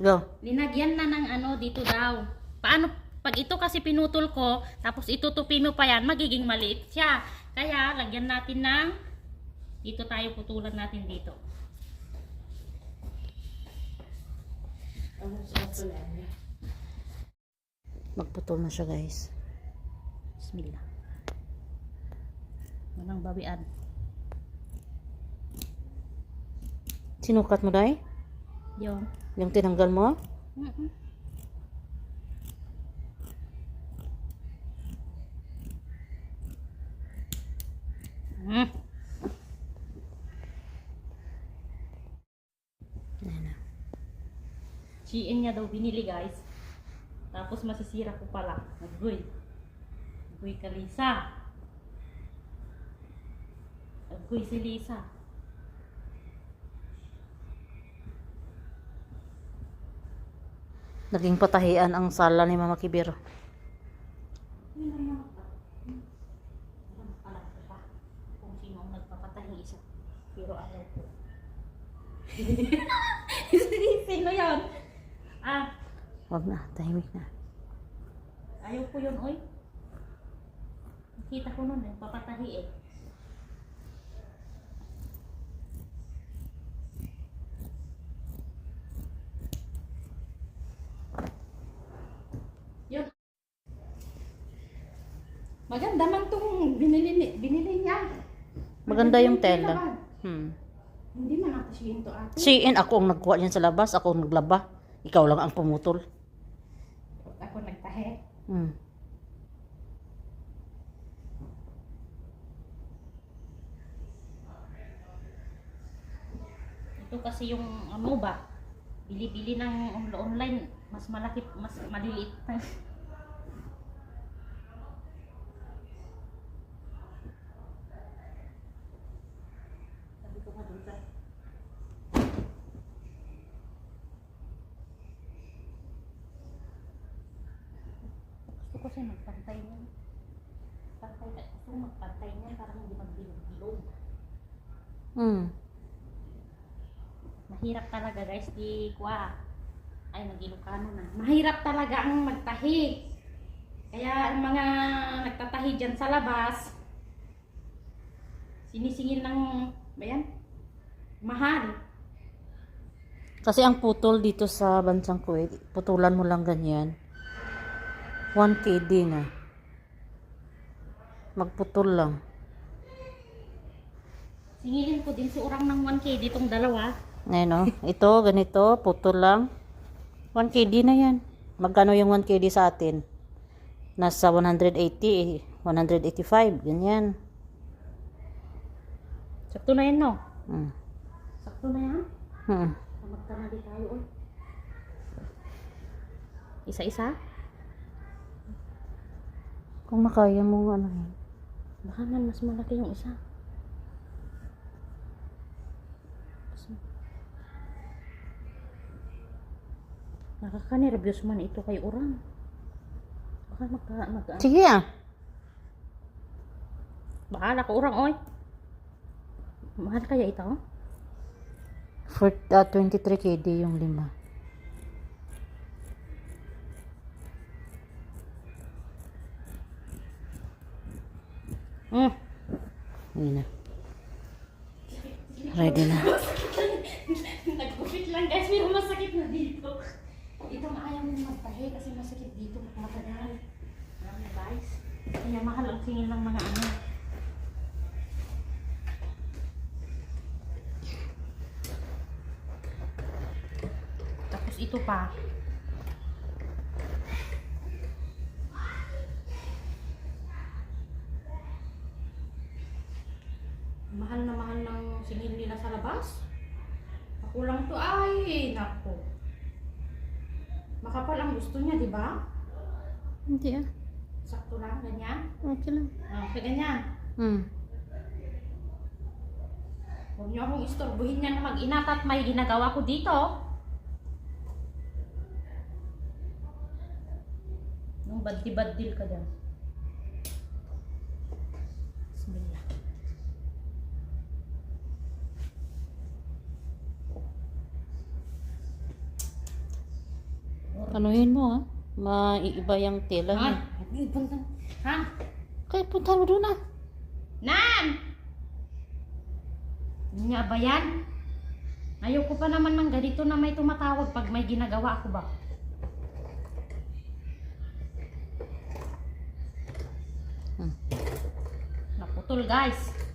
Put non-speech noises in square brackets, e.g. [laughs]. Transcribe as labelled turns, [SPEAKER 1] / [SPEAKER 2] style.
[SPEAKER 1] Go.
[SPEAKER 2] Linagyan na ng ano dito daw. Paano pag ito kasi pinutol ko, tapos itutupi mo pa yan, magiging maliit siya. Kaya lagyan natin ng dito tayo putulan natin dito.
[SPEAKER 1] Magputol na siya guys.
[SPEAKER 2] Bismillah. Walang bawian.
[SPEAKER 1] Sinukat mo dai?
[SPEAKER 2] Yung.
[SPEAKER 1] Yung tinanggal mo?
[SPEAKER 2] Mm-mm. Mm.
[SPEAKER 1] Ayan na.
[SPEAKER 2] GN niya daw binili guys. Tapos masisira ko pala. Naggoy. Naggoy ka Lisa. Naggoy si Lisa.
[SPEAKER 1] Naging patahian ang sala ni Mama
[SPEAKER 2] isa. Pero ayaw ko. sino yun? Ah,
[SPEAKER 1] Wag na, tahimik na.
[SPEAKER 2] ayaw ko yun, oy. Nakita ko nun, nagpapatahi eh. Yun. Maganda man tong binili, ni- binili niya.
[SPEAKER 1] Maganda yung
[SPEAKER 2] tela.
[SPEAKER 1] tela. Hmm.
[SPEAKER 2] Hindi man ako siya to ato.
[SPEAKER 1] Shein, ako ang nagkuha niyan sa labas. Ako ang naglaba. Ikaw lang ang pumutol.
[SPEAKER 2] Ako nagtahe.
[SPEAKER 1] Hmm.
[SPEAKER 2] Ito kasi yung ano ba, bili-bili ng on- online, mas malaki, mas maliliit na. [laughs] Sabi ko nga dun sa Gusto ko siya magpantay niyan. Pantay, gusto ko magpantay niyan para hindi magbilog-bilog.
[SPEAKER 1] Hmm.
[SPEAKER 2] Mahirap talaga guys, di kwa. Ay, nag-Ilocano na. Mahirap talaga ang magtahi. Kaya ang mga nagtatahi dyan sa labas, sinisingil ng, ba yan? Mahal.
[SPEAKER 1] Kasi ang putol dito sa bansang Kuwait, putulan mo lang ganyan. 1 KD na. Magputol lang.
[SPEAKER 2] Singilin ko din si urang ng 1K ditong dalawa.
[SPEAKER 1] Ngayon o. Ito, ganito, putol lang. 1 KD na yan. Magkano yung 1 KD sa atin? Nasa 180, eh, 185, ganyan.
[SPEAKER 2] Sakto na yan, no?
[SPEAKER 1] Hmm.
[SPEAKER 2] Sakto na yan.
[SPEAKER 1] Hmm.
[SPEAKER 2] Magtanali tayo, oy. Isa-isa?
[SPEAKER 1] Kung makaya mo, ano yun.
[SPEAKER 2] Baka man mas malaki yung isa. Nakaka-nervyos man ito kay Urang. Baka magka, magka,
[SPEAKER 1] Sige ah.
[SPEAKER 2] bahala ka Urang, oy. Mahal kaya ito?
[SPEAKER 1] For uh, 23 KD yung lima.
[SPEAKER 2] Hmm.
[SPEAKER 1] Yun na. Ready na.
[SPEAKER 2] Nagkupit lang guys, pero masakit na dito. Ito nga ayaw mo magtahi kasi masakit dito matagal. Alam guys, kaya mahal ang singil ng mga ano. Tapos ito pa. Mahal na mahal ng singil nila sa labas. Ako lang to ay, nako. Makapal ang gusto niya, di ba?
[SPEAKER 1] Hindi ah.
[SPEAKER 2] Sakto lang, ganyan.
[SPEAKER 1] Okay lang.
[SPEAKER 2] Ah, Okay, ganyan.
[SPEAKER 1] Hmm.
[SPEAKER 2] Huwag niyo akong istorbuhin yan na mag-inat at may ginagawa ko dito. Nung baddi-baddil ka dyan. Bismillah.
[SPEAKER 1] Anuhin mo ha. Maiiba yung tela
[SPEAKER 2] Ha?
[SPEAKER 1] niya.
[SPEAKER 2] Ha?
[SPEAKER 1] Kaya punta mo doon ah.
[SPEAKER 2] Nan! Hindi nga ba yan? Ayoko pa naman ng ganito na may tumatawag pag may ginagawa ako ba?
[SPEAKER 1] Hmm.
[SPEAKER 2] Naputol guys.